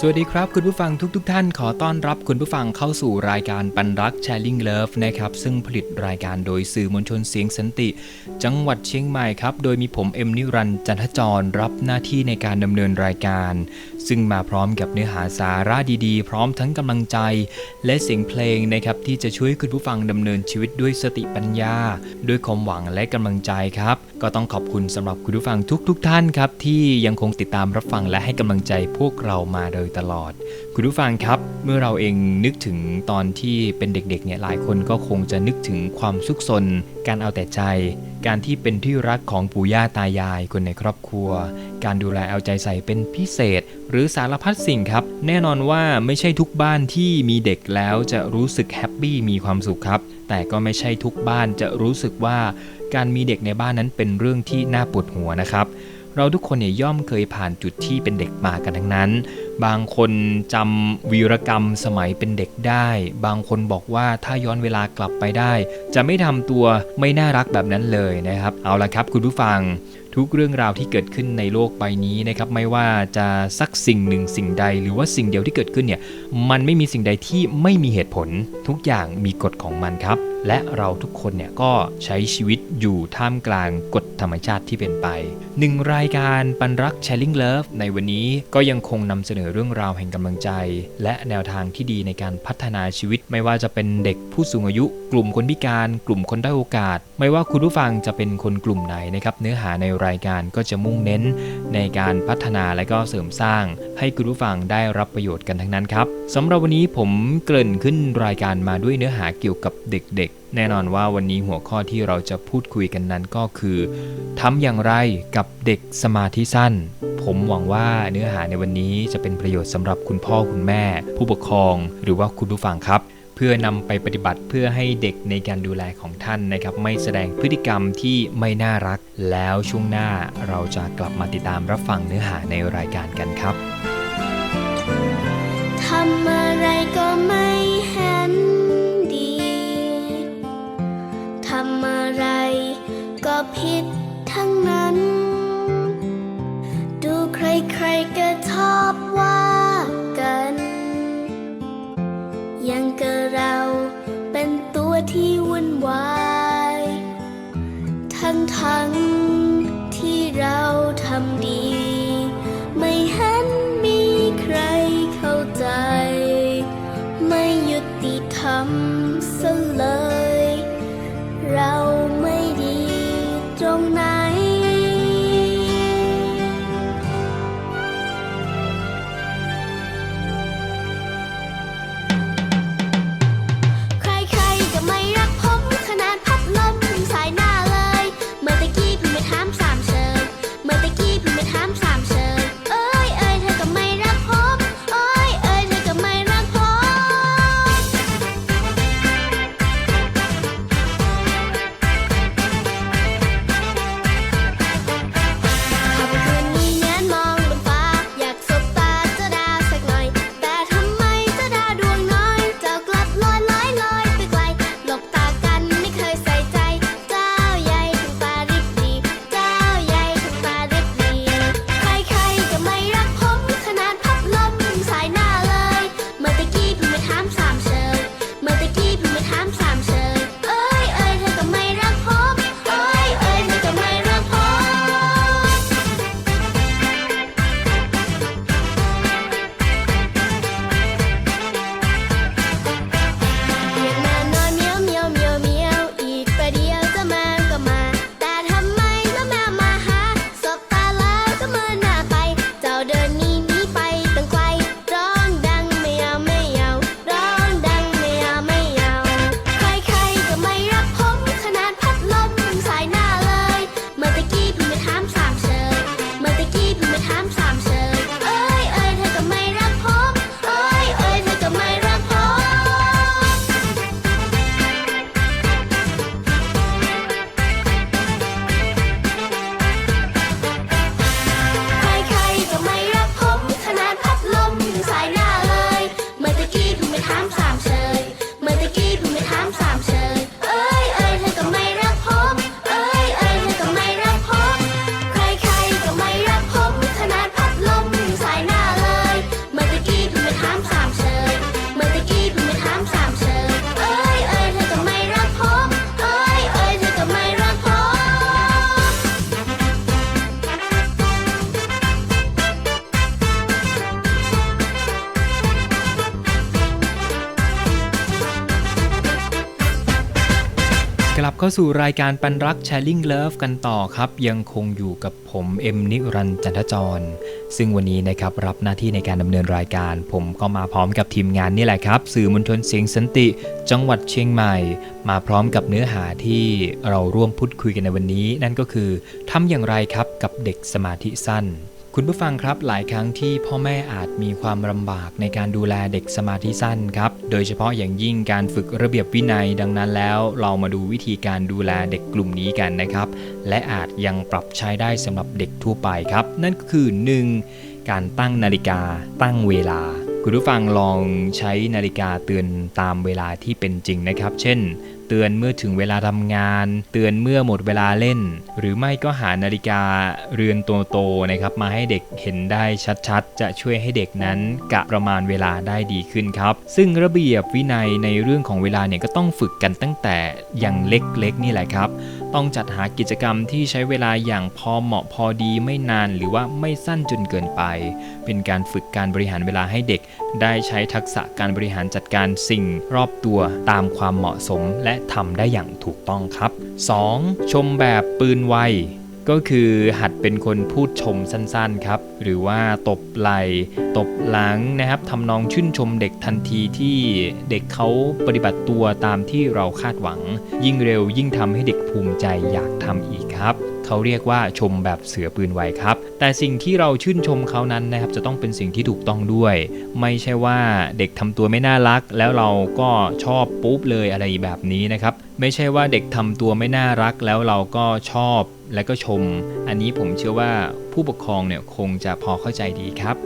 สวัสดีครับคุณผู้ฟังทุกๆทท่านขอต้อนรับคุณผู้ฟังเข้าสู่รายการปันรัก Sharing Love นะครับซึ่งผลิตรายการโดยสื่อมวลชนเสียงสันติ จังหวัดเชียงใหม่ครับ โดยมีผมเอ็มนิรันจันทจรรับหน้าที่ในการดำเนินรายการ ซึ่งมาพร้อมกับเนื้อหาสาระดีๆ พร้อมทั้งกำลังใจ และเสียงเพลงนะครับที่จะช่วยคุณผู้ฟังดำเนินชีวิตด้วยสติปัญญา ด้วยความหวังและกำลังใจครับก็ต้องขอบคุณสำหรับคุณผู้ฟังทุกๆท่านครับ ที่ยังคงติดตามรับฟังและให้กำลังใจพวกเรามาโดยตลอด คุณผู้ฟังครับ เมื่อเราเองนึกถึงตอนที่เป็นเด็กๆเนี่ยหลายคนก็คงจะนึกถึงความสุขสน การเอาแต่ใจ การที่เป็นที่รักของปู่ย่าตายาย คนในครอบครัว การดูแลเอาใจใส่เป็นพิเศษ หรือสารพัดสิ่งครับ แน่นอนว่าไม่ใช่ทุกบ้านที่มีเด็กแล้วจะรู้สึกแฮปปี้มีความสุขครับ แต่ก็ไม่ใช่ทุกบ้านจะรู้สึกว่าการมีเด็กในบ้านนั้นเป็นเรื่องที่น่าปวดหัวนะครับ เราทุกคนเนี่ยย่อมเคยผ่านจุดที่เป็นเด็กมากันทั้งนั้น บางคนจำวีรกรรมสมัยเป็นเด็กได้ บางคนบอกว่าถ้าย้อนเวลากลับไปได้ จะไม่ทำตัวไม่น่ารักแบบนั้นเลยนะครับ เอาละครับคุณผู้ฟัง ทุกเรื่องราวที่เกิดขึ้นในโลกใบนี้นะครับไม่ว่าจะสักสิ่งหนึ่งสิ่งใด หรือว่าสิ่งเดียวที่เกิดขึ้นเนี่ยมันไม่มีสิ่งใดที่ไม่มีเหตุผล ทุกอย่างมีกฎของมันครับ และเราทุกคนเนี่ยก็ใช้ชีวิตอยู่ท่ามกลางกฎธรรมชาติที่เป็นไปหนึ่งรายการปันรัก Sharing Love ในวันนี้ก็ยังคงนำเสนอเรื่องราวแห่งกำลังใจ และแนวทางที่ดีในการพัฒนาชีวิต ไม่ว่าจะเป็นเด็กผู้สูงอายุ กลุ่มคนพิการ กลุ่มคนด้อยโอกาส ไม่ว่าคุณผู้ฟังจะเป็นคนกลุ่มไหนนะครับเนื้อหาในรายการก็จะมุ่งเน้น ในการพัฒนาและก็เสริมสร้าง ให้คุณผู้ฟังได้รับประโยชน์กันทั้งนั้นครับสำหรับวันนี้ผมเกริ่นขึ้นรายการมาด้วยเนื้อหาเกี่ยวกับเด็กๆ แน่นอนว่าวันนี้หัวข้อที่เราจะพูดคุยกันนั้นก็คือทำอย่างไรกับเด็กสมาธิสั้น ผมหวังว่าเนื้อหาในวันนี้จะเป็นประโยชน์สำหรับคุณพ่อคุณแม่ ผู้ปกครอง หรือว่าคุณผู้ฟังครับ เพื่อนำไปปฏิบัติเพื่อให้เด็กในการดูแลของท่านนะครับ ไม่แสดงพฤติกรรมที่ไม่น่ารัก แล้วช่วงหน้าเราจะกลับมาติดตามรับฟังเนื้อหาในรายการกันครับทำอะไรก็ไม่ ทั้ เข้าสู่รายการปันรัก Sharing Love กันต่อครับ ยังคงอยู่กับผมเอ็มนิรันจันทจร ซึ่งวันนี้นะครับรับหน้าที่ในการดำเนินรายการ ผมก็มาพร้อมกับทีมงานนี่แหละครับ สื่อมวลชนเสียงสันติ จังหวัดเชียงใหม่ มาพร้อมกับเนื้อหาที่เราร่วมพูดคุยกันในวันนี้ นั่นก็คือทำอย่างไรครับกับเด็กสมาธิสั้น คุณผู้ฟังครับหลายครั้งที่พ่อแม่อาจมีความลำบากในการดูแลเด็กสมาธิสั้นครับ โดยเฉพาะอย่างยิ่งการฝึกระเบียบวินัยดังนั้นแล้ว เรามาดูวิธีการดูแลเด็กกลุ่มนี้กันนะครับ และอาจยังปรับใช้ได้สำหรับเด็กทั่วไปครับ นั่นก็คือ 1. การตั้งนาฬิกา ตั้งเวลา คุณผู้ฟังลองใช้นาฬิกาเตือนตามเวลาที่เป็นจริงนะครับ เช่น เตือนเมื่อถึงเวลาทำงาน เตือนเมื่อหมดเวลาเล่น หรือไม่ก็หานาฬิกาเรือนโตๆนะครับมาให้เด็กเห็นได้ชัดๆ จะช่วยให้เด็กนั้นกะประมาณเวลาได้ดีขึ้นครับ ซึ่งระเบียบวินัยในเรื่องของเวลาเนี่ยก็ต้องฝึกกันตั้งแต่ยังเล็กๆนี่แหละครับ ต้องจัดหากิจกรรมที่ใช้เวลาอย่างพอเหมาะพอดีไม่นานหรือว่าไม่สั้นจนเกินไป เป็นการฝึกการบริหารเวลาให้เด็ก ได้ใช้ทักษะการบริหารจัดการสิ่งรอบตัวตามความเหมาะสมและทำได้อย่างถูกต้องครับ 2. ชมแบบปืนไว ก็คือหัดเป็นคนพูดชมสั้นๆครับ หรือว่าตบไหล่ตบหลังนะครับทำนองชื่นชมเด็กทันทีที่เด็กเขาปฏิบัติตัวตามที่เราคาดหวัง ยิ่งเร็วยิ่งทำให้เด็กภูมิใจอยากทำอีกครับเขาเรียกว่าชมแบบเสือปืนไวครับ แต่สิ่งที่เราชื่นชมเขานั้นนะครับ จะต้องเป็นสิ่งที่ถูกต้องด้วย ไม่ใช่ว่าเด็กทำตัวไม่น่ารัก แล้วเราก็ชอบปุ๊บเลยอะไรแบบนี้นะครับ ไม่ใช่ว่าเด็กทำตัวไม่น่ารัก แล้วเราก็ชอบ และก็ชม อันนี้ผมเชื่อว่าผู้ปกครองเนี่ยคงจะพอเข้าใจดีครับ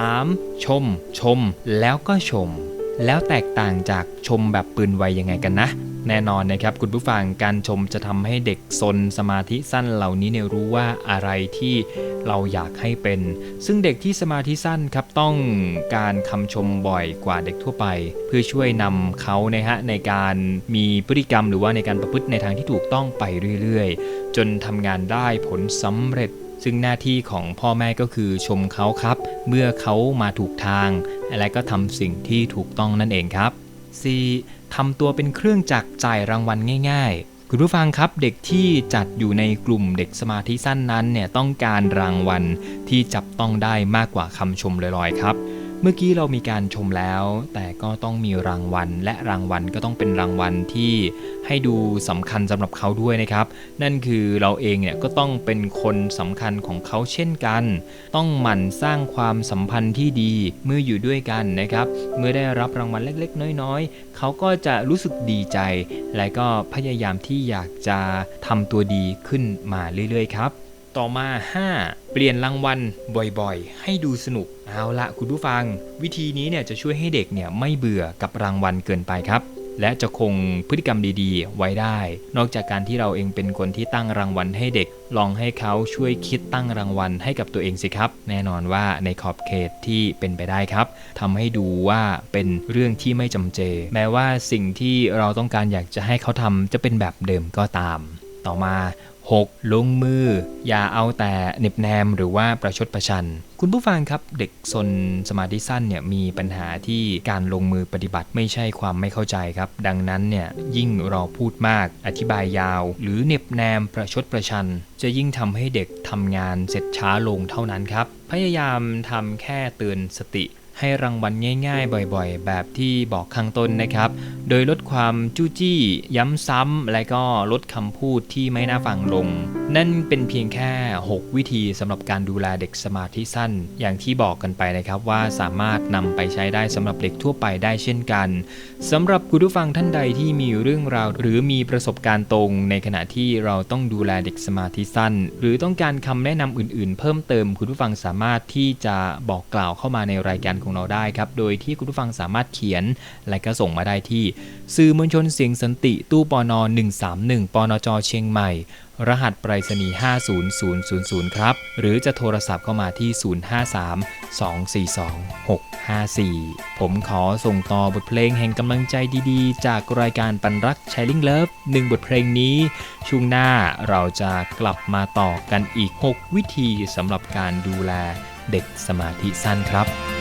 3. ชม ชม แล้วก็ชม แล้วแตกต่างจากชมแบบปืนไวยังไงกันนะ แน่นอนนะครับคุณผู้ฟังการชมจะทำให้เด็กซนสมาธิสั้นเหล่านี้เนี่ยรู้ว่าอะไรที่เราอยากให้เป็น ซึ่งเด็กที่สมาธิสั้นครับต้องการคำชมบ่อยกว่าเด็กทั่วไป เพื่อช่วยนำเขานะฮะในการมีพฤติกรรมหรือว่าในการประพฤติในทางที่ถูกต้องไปเรื่อยๆ จนทำงานได้ผลสำเร็จซึ่งหน้าที่ของพ่อแม่ก็คือชมเขาครับ เมื่อเขามาถูกทาง และก็ทำสิ่งที่ถูกต้องนั่นเองครับ 4. ทำตัวเป็นเครื่องจักรจ่ายรางวัลง่าย ๆคุณผู้ฟังครับเด็กที่จัดอยู่ในกลุ่มเด็กสมาธิสั้นนั้นเนี่ยต้องการรางวัลที่จับต้องได้มากกว่าคำชมลอยๆครับ เมื่อกี้เรามีการชมแล้ว แต่ก็ต้องมีรางวัล และรางวัลก็ต้องเป็นรางวัลที่ให้ดูสำคัญสำหรับเขาด้วยนะครับ นั่นคือเราเองเนี่ยก็ต้องเป็นคนสำคัญของเขาเช่นกัน ต้องหมั่นสร้างความสัมพันธ์ที่ดีเมื่ออยู่ด้วยกันนะครับ เมื่อได้รับรางวัลเล็กๆ น้อยๆ เขาก็จะรู้สึกดีใจ และก็พยายามที่อยากจะทำตัวดีขึ้นมาเรื่อยๆ ครับ ต่อมา 5. เปลี่ยนรางวัลบ่อยๆ ให้ดูสนุก เอาละคุณผู้ฟัง วิธีนี้เนี่ยจะช่วยให้เด็กเนี่ยไม่เบื่อกับรางวัลเกินไปครับ และจะคงพฤติกรรมดีๆ ไว้ได้ นอกจากการที่เราเองเป็นคนที่ตั้งรางวัลให้เด็ก ลองให้เขาช่วยคิดตั้งรางวัลให้กับตัวเองสิครับ แน่นอนว่าในขอบเขตที่เป็นไปได้ครับทำให้ดูว่าเป็นเรื่องที่ไม่จำเจ แม้ว่าสิ่งที่เราต้องการอยากจะให้เขาทำจะเป็นแบบเดิมก็ตาม ต่อมา 6. ลงมือ อย่าเอาแต่เน็บแนมหรือว่าประชดประชัน คุณผู้ฟังครับเด็กซนสมาธิสั้นเนี่ยมีปัญหาที่การลงมือปฏิบัติไม่ใช่ความไม่เข้าใจครับ ดังนั้นเนี่ยยิ่งเราพูดมากอธิบายยาว หรือเน็บแนมประชดประชัน จะยิ่งทำให้เด็กทำงานเสร็จช้าลงเท่านั้นครับ พยายามทำแค่เตือนสติ ให้รางวัลง่าย ๆ บ่อยๆ แบบที่บอกข้างต้นนะครับ โดยลดความจู้จี้ ย้ำซ้ำ และก็ลดคำพูดที่ไม่น่าฟังลง นั่นเป็นเพียงแค่ 6 วิธีสำหรับการดูแลเด็กสมาธิสั้น อย่างที่บอกกันไปนะครับว่าสามารถนำไปใช้ได้สำหรับเด็กทั่วไปได้เช่นกันสำหรับคุณผู้ฟังท่านใดที่มีเรื่องราว หรือมีประสบการณ์ตรง ในขณะที่เราต้องดูแลเด็กสมาธิสั้น หรือต้องการคำแนะนำอื่น ๆ เพิ่มเติมคุณผู้ฟังสามารถที่จะบอกกล่าวเข้ามาในรายการของเราได้ครับ โดยที่คุณผู้ฟังสามารถเขียน และก็ส่งมาได้ที่ สื่อมวลชนเสียงสันติตู้ปอน131ปอนจเชียงใหม่ รหัสไปรษณีย์50000 ครับ หรือจะโทรศัพท์เข้ามาที่ 053 242 654 ผมขอส่งต่อบทเพลงแห่งกำลังใจดีๆ จากรายการปันรัก Sharing Love หนึ่งบทเพลงนี้ช่วงหน้าเราจะกลับมาต่อกันอีก 6 วิธีสำหรับการดูแลเด็กสมาธิสั้นครับ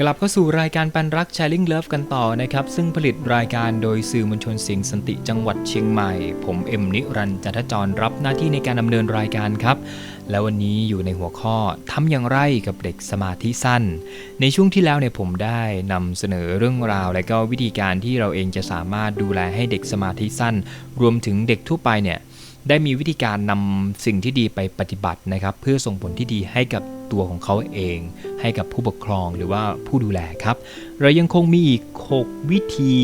กลับเข้าสู่รายการปันรัก Sharing Love กันต่อนะครับ ซึ่งผลิตรายการโดยสื่อมวลชนเสียงสันติจังหวัดเชียงใหม่ ผมเอ็มนิรันจันทจรรับหน้าที่ในการดำเนินรายการครับ และวันนี้อยู่ในหัวข้อทำอย่างไรกับเด็กสมาธิสั้น ในช่วงที่แล้วเนี่ยผมได้นำเสนอเรื่องราว และก็วิธีการที่เราเองจะสามารถดูแลให้เด็กสมาธิสั้น รวมถึงเด็กทั่วไปเนี่ย ได้มีวิธีการนำสิ่งที่ดีไปปฏิบัตินะครับ เพื่อส่งผลที่ดีให้กับตัวของเขาเอง ให้กับผู้ปกครองหรือว่าผู้ดูแลครับ เรายังคงมีอีก 6 วิธี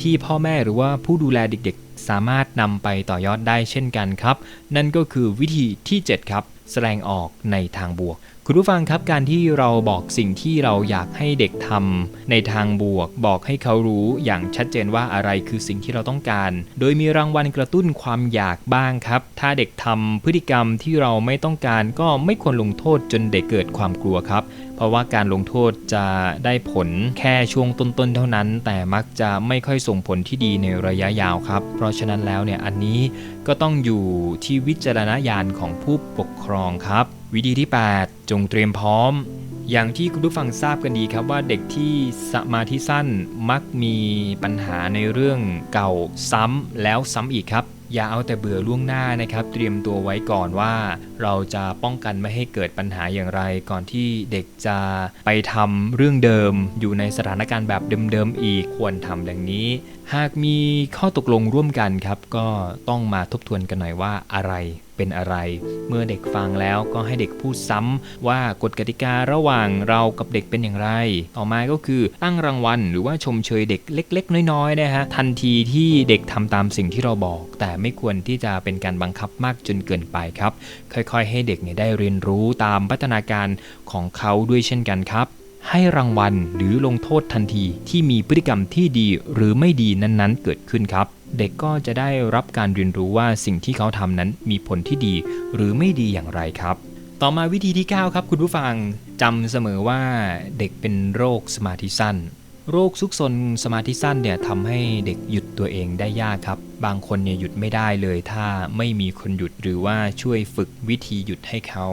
ที่พ่อแม่หรือว่าผู้ดูแลเด็กๆ สามารถนำไปต่อยอดได้เช่นกันครับ นั่นก็คือวิธีที่ 7 ครับ แสดงออกในทางบวก คุณผู้ฟังครับการที่เราบอกสิ่งที่เราอยากให้เด็กทำในทางบวก บอกให้เขารู้อย่างชัดเจนว่าอะไรคือสิ่งที่เราต้องการ โดยมีรางวัลกระตุ้นความอยากบ้างครับ ถ้าเด็กทำพฤติกรรมที่เราไม่ต้องการก็ไม่ควรลงโทษจนเด็กเกิดความกลัวครับ เพราะว่าการลงโทษจะได้ผลแค่ช่วงต้นๆเท่านั้น แต่มักจะไม่ค่อยส่งผลที่ดีในระยะยาวครับ เพราะฉะนั้นแล้วเนี่ยอันนี้ ก็ต้องอยู่ที่วิจารณญาณของผู้ปกครองครับ วิธีที่ 8 จงเตรียมพร้อม อย่างที่คุณผู้ฟังทราบกันดีครับว่าเด็กที่สมาธิสั้นมักมีปัญหาในเรื่องเก่าซ้ำแล้วซ้ำอีกครับอย่าเอาแต่เบื่อล่วงหน้านะครับ เตรียมตัวไว้ก่อนว่า เราจะป้องกันไม่ให้เกิดปัญหาอย่างไร ก่อนที่เด็กจะไปทำเรื่องเดิม อยู่ในสถานการณ์แบบเดิมๆอีกควรทำดังนี้ หากมีข้อตกลงร่วมกันครับ ก็ต้องมาทบทวนกันหน่อยว่าอะไรเป็นอะไร เมื่อเด็กฟังแล้วก็ให้เด็กพูดซ้ำว่ากฎกติการะหว่างเรากับเด็กเป็นอย่างไร ต่อมาก็คือตั้งรางวัล หรือว่าชมเชยเด็กเล็ก ๆ น้อยๆนะฮะทันทีที่เด็กทำตามสิ่งที่เราบอก แต่ไม่ควรที่จะเป็นการบังคับมากจนเกินไปครับ ค่อยๆ ให้เด็กเนี่ยได้เรียนรู้ตามพัฒนาการของเขาด้วยเช่นกันครับ ให้รางวัลหรือลงโทษทันทีที่มีพฤติกรรมที่ดีหรือไม่ดีนั้นๆ เกิดขึ้นครับ เด็กก็จะได้รับการเรียนรู้ว่าสิ่งที่เขาทำนั้นมีผลที่ดีหรือไม่ดีอย่างไรครับ ต่อมาวิธีที่ 9 ครับคุณผู้ฟังจำเสมอว่าเด็กเป็นโรคสมาธิสั้น โรคซุกซนสมาธิสั้นเนี่ยทำให้เด็กหยุดตัวเองได้ยากครับ บางคนเนี่ยหยุดไม่ได้เลย ถ้าไม่มีคนหยุดหรือว่าช่วยฝึกวิธีหยุดให้เขา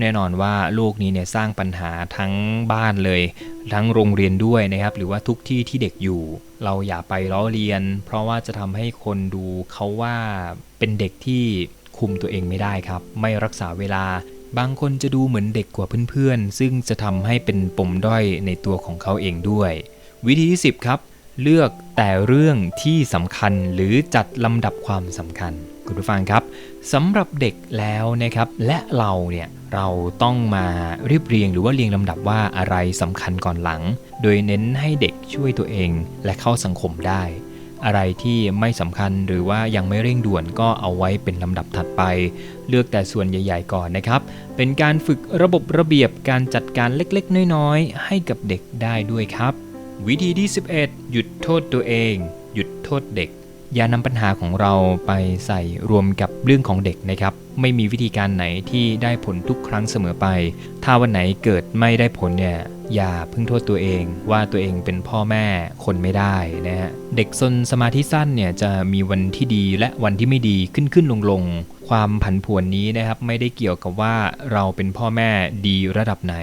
แน่นอนว่าโลกนี้เนี่ยสร้างปัญหาทั้งบ้านเลย ทั้งโรงเรียนด้วยนะครับ หรือว่าทุกที่ที่เด็กอยู่ เราอย่าไปล้อเลียน เพราะว่าจะทำให้คนดูเขาว่าเป็นเด็กที่คุมตัวเองไม่ได้ครับ ไม่รักษาเวลาบางคนจะดูเหมือนเด็กกว่าเพื่อนๆ ซึ่งจะทำให้เป็นปมด้อยในตัวของเขาเองด้วย วิธีที่ 10 ครับ เลือกแต่เรื่องที่สำคัญหรือจัดลำดับความสำคัญ คุณผู้ฟังครับสำหรับเด็กแล้วนะครับ และเราเนี่ยเราต้องมาเรียบเรียงหรือว่าเรียงลำดับว่าอะไรสำคัญก่อนหลัง โดยเน้นให้เด็กช่วยตัวเองและเข้าสังคมได้ อะไรที่ไม่สำคัญหรือว่ายังไม่เร่งด่วนก็เอาไว้เป็นลำดับถัดไป เลือกแต่ส่วนใหญ่ ๆ ก่อนนะครับ เป็นการฝึกระบบระเบียบการจัดการเล็กๆ น้อยๆ ให้กับเด็กได้ด้วยครับ วิธีที่ 11 หยุดโทษตัวเอง หยุดโทษเด็ก อย่านำปัญหาของเราไปใส่รวมกับเรื่องของเด็กนะครับ ไม่มีวิธีการไหนที่ได้ผลทุกครั้งเสมอไป ถ้าวันไหนเกิดไม่ได้ผลเนี่ยอย่าเพิ่งโทษตัวเองว่าตัวเองเป็นพ่อแม่คนไม่ได้นะฮะเด็กซนสมาธิสั้นเนี่ยจะมีวันที่ดีและวันที่ไม่ดีขึ้นขึ้นลงลงๆความผันผวนนี้นะครับไม่ได้เกี่ยวกับว่าเราเป็นพ่อแม่ดีระดับไหน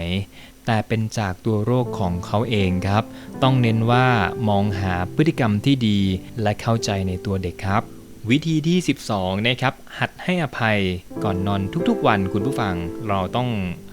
แต่เป็นจากตัวโรคของเขาเองครับ ต้องเน้นว่ามองหาพฤติกรรมที่ดีและเข้าใจในตัวเด็กครับ วิธีที่ 12 นะครับ หัดให้อภัยก่อนนอนทุกๆวันคุณผู้ฟัง เราต้อง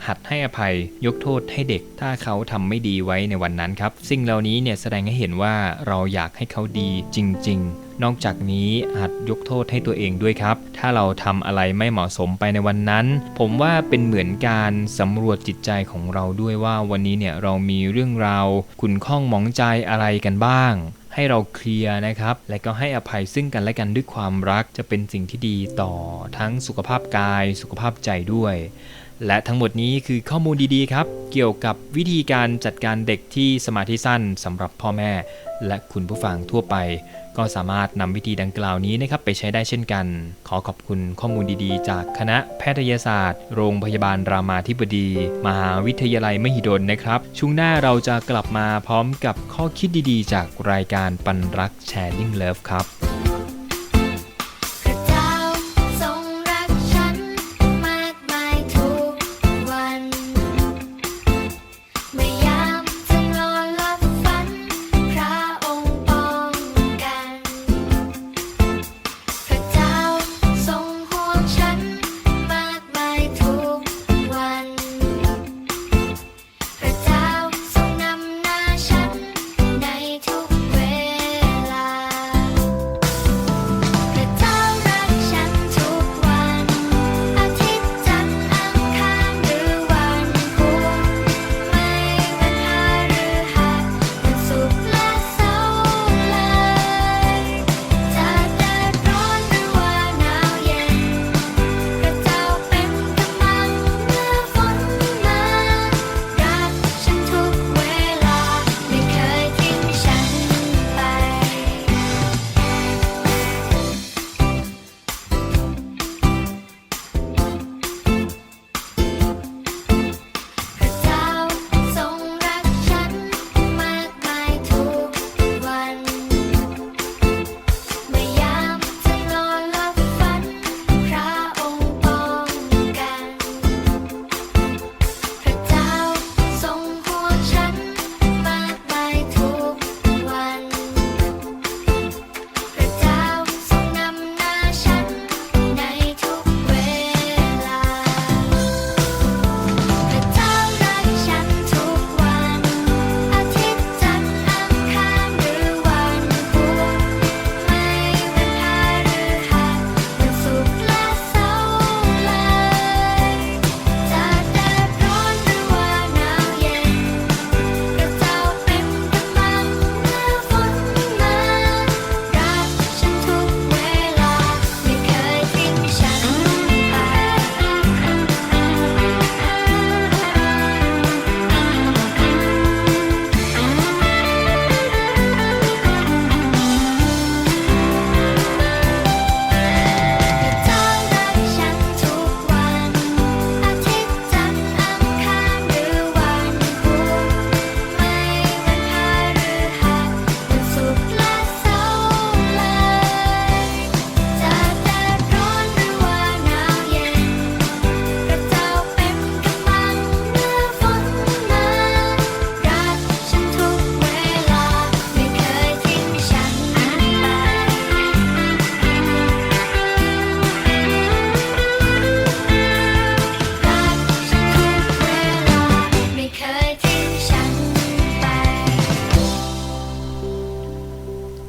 หัดให้อภัยยกโทษให้เด็ก ถ้าเขาทำไม่ดีไว้ในวันนั้นครับ สิ่งเหล่านี้เนี่ยแสดงให้เห็นว่าเราอยากให้เขาดีจริง ๆ นอกจากนี้หัดยกโทษให้ตัวเองด้วยครับ ถ้าเราทำอะไรไม่เหมาะสมไปในวันนั้น ผมว่าเป็นเหมือนการสำรวจจิตใจของเราด้วยว่าวันนี้เนี่ยเรามีเรื่องราวขุนข้องหมองใจอะไรกันบ้างให้เราเคลียร์นะครับ และก็ให้อภัยซึ่งกันและกันด้วยความรักจะเป็นสิ่งที่ดีต่อทั้งสุขภาพกาย สุขภาพใจด้วย และทั้งหมดนี้คือข้อมูลดีๆครับ เกี่ยวกับวิธีการจัดการเด็กที่สมาธิสั้นสำหรับพ่อแม่ และคุณผู้ฟังทั่วไป ก็สามารถนำวิธีดังกล่าวนี้นะครับไปใช้ได้เช่นกัน ขอขอบคุณข้อมูลดีๆ จากคณะแพทยศาสตร์ โรงพยาบาลรามาธิบดี มหาวิทยาลัยมหิดลนะครับ ช่วงหน้าเราจะกลับมาพร้อมกับข้อคิดดีๆ จากรายการปันรักแชร์ลิงเลิฟครับ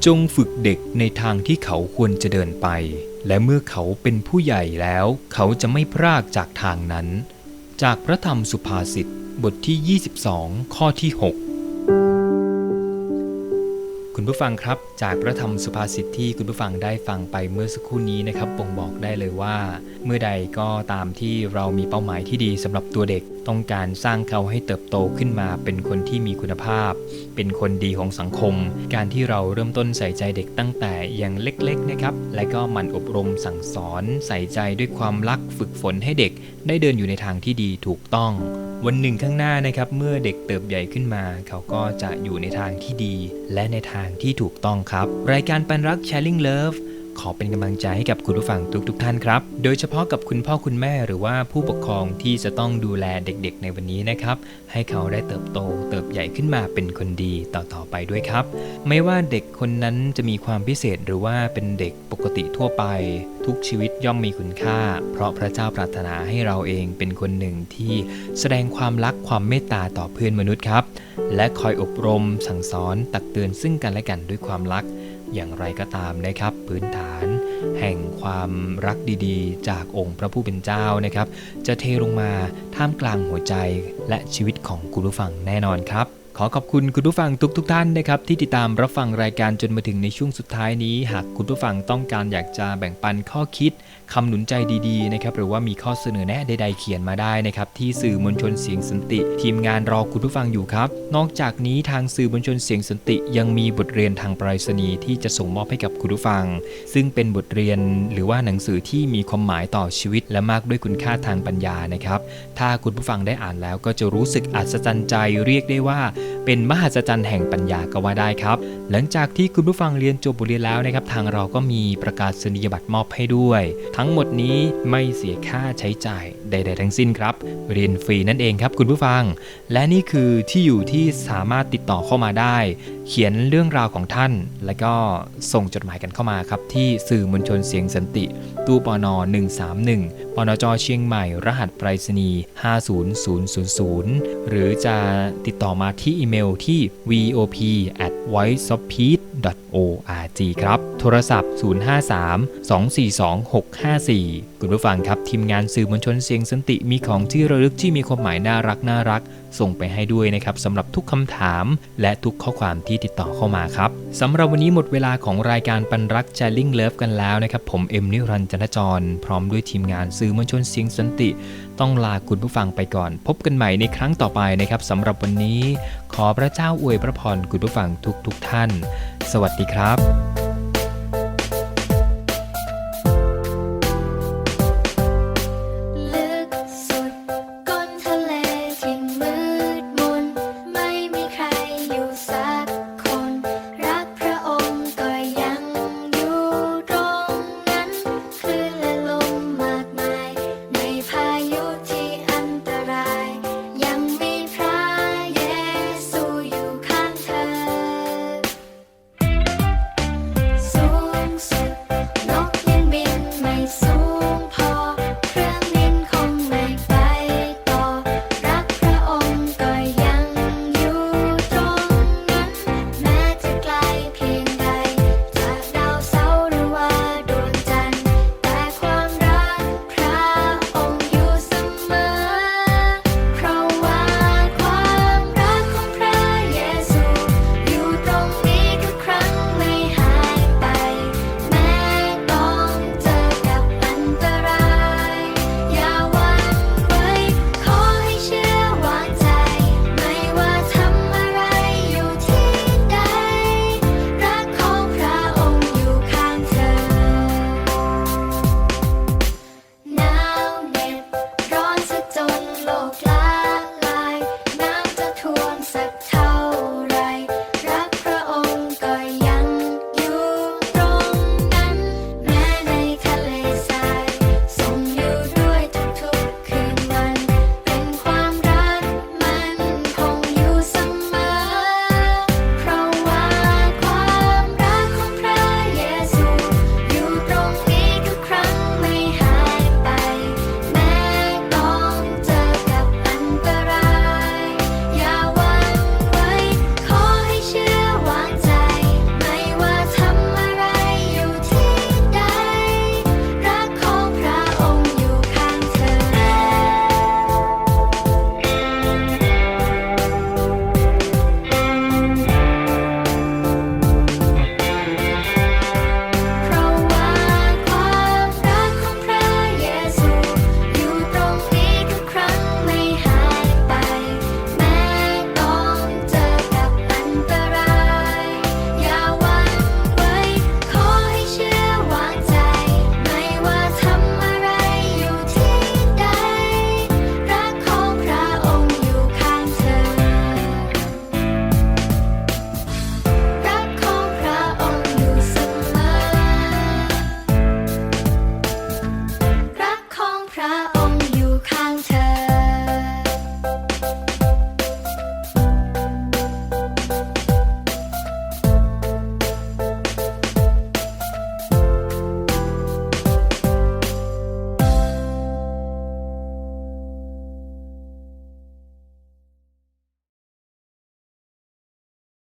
จงฝึกเด็กในทางที่เขาควรจะเดินไป และเมื่อเขาเป็นผู้ใหญ่แล้ว เขาจะไม่พรากจากทางนั้น จากพระธรรมสุภาษิตบทที่ 22 ข้อที่ 6 คุณผู้ฟังครับ จากพระธรรมสุภาษิตที่คุณผู้ฟังได้ฟังไปเมื่อสักครู่นี้นะครับบ่งบอกได้เลยว่า เมื่อใดก็ตามที่เรามีเป้าหมายที่ดีสำหรับตัวเด็ก ต้องการสร้างเขาให้เติบโตขึ้นมา เป็นคนที่มีคุณภาพ เป็นคนดีของสังคม การที่เราเริ่มต้นใส่ใจเด็กตั้งแต่ยังเล็กๆนะครับและก็หมันอบรมสั่งสอน ใส่ใจด้วยความรักฝึกฝนให้เด็ก ได้เดินอยู่ในทางที่ดีถูกต้อง วันหนึ่งข้างหน้านะครับเมื่อเด็กเติบใหญ่ขึ้นมา เขาก็จะอยู่ในทางที่ดี และในทางที่ถูกต้องครับ รายการปันรัก Sharing Love ขอเป็นกำลังใจให้กับคุณผู้ฟังทุกๆทท่านครับ โดยเฉพาะกับคุณพ่อคุณแม่หรือว่าผู้ปกครองที่จะต้องดูแลเด็กๆ ในวันนี้นะครับ ให้เขาได้เติบโตเติบใหญ่ขึ้นมาเป็นคนดีต่อๆไปด้วยครับ ไม่ว่าเด็กคนนั้นจะมีความพิเศษหรือว่าเป็นเด็กปกติทั่วไป ทุกชีวิตย่อมมีคุณค่า เพราะพระเจ้าปรารถนาให้เราเองเป็นคนหนึ่งที่แสดงความรักความเมตตาต่อเพื่อนมนุษย์ครับ และคอยอบรมสั่งสอนตักเตือนซึ่งกันและกันด้วยความรัก อย่างไรก็ตามนะครับ พื้นฐานแห่งความรักดีๆ จากองค์พระผู้เป็นเจ้านะครับ จะเทลงมาท่ามกลางหัวใจและชีวิตของคุณผู้ฟังแน่นอนครับขอขอบคุณคุณผู้ฟังทุกๆทท่านนะครับที่ติดตามรับฟังรายการจนมาถึงในช่วงสุดท้ายนี้ หากคุณผู้ฟังต้องการอยากจะแบ่งปันข้อคิด คำหนุนใจดีๆนะครับหรือว่ามีข้อเสนอแนะใด ๆ เขียนมาได้นะครับที่สื่อมวลชนเสียงสันติ ทีมงานรอคุณผู้ฟังอยู่ครับ นอกจากนี้ทางสื่อมวลชนเสียงสันติ ยังมีบทเรียนทางปรษณีย์ที่จะส่งมอบให้กับคุณผู้ฟัง ซึ่งเป็นบทเรียนหรือว่าหนังสือที่มีความหมายต่อชีวิต และมากด้วยคุณค่าทางปัญญานะครับ ถ้าคุณผู้ฟังได้อ่านแล้วก็จะรู้สึกอัศจรรย์ใจเรียกได้ว่า เป็นมหัศจรรย์แห่งปัญญาก็ว่าได้ครับ หลังจากที่คุณผู้ฟังเรียนจบบทเรียนแล้วนะครับทางเราก็มีประกาศนียบัตรมอบให้ด้วยทั้งหมดนี้ไม่เสียค่าใช้จ่ายใด ๆ ทั้งสิ้นครับ เรียนฟรีนั่นเองครับคุณผู้ฟัง และนี่คือที่อยู่ที่สามารถติดต่อเข้ามาได้ เขียนเรื่องราวของท่าน และก็ส่งจดหมายกันเข้ามาครับ ที่สื่อมวลชนเสียงสันติ ตู้ปน131ปนจเชียงใหม่ รหัสไปรษณีย์50000 หรือจะติดต่อมาที่อีเมลที่ vop at voiceofpeace org ครับ โทรศัพท์ 053 242 654 คุณผู้ฟังครับ ทีมงานสื่อมวลชนเสียงสันติมีของที่ระลึกที่มีความหมายน่ารักน่ารัก ส่งไปให้ด้วยนะครับสำหรับทุกคำถาม และทุกข้อความที่ติดต่อเข้ามาครับ สำหรับวันนี้หมดเวลาของรายการปันรัก Challing Love กันแล้วนะครับ ผมเอ็มนิรันจันทจร พร้อมด้วยทีมงานสื่อมวลชนเสียงสันติ ต้องลาคุณผู้ฟังไปก่อน พบกันใหม่ในครั้งต่อไปนะครับสำหรับวันนี้ ขอพระเจ้าอวยพระพรคุณผู้ฟังทุกๆทท่าน สวัสดีครับ 不怕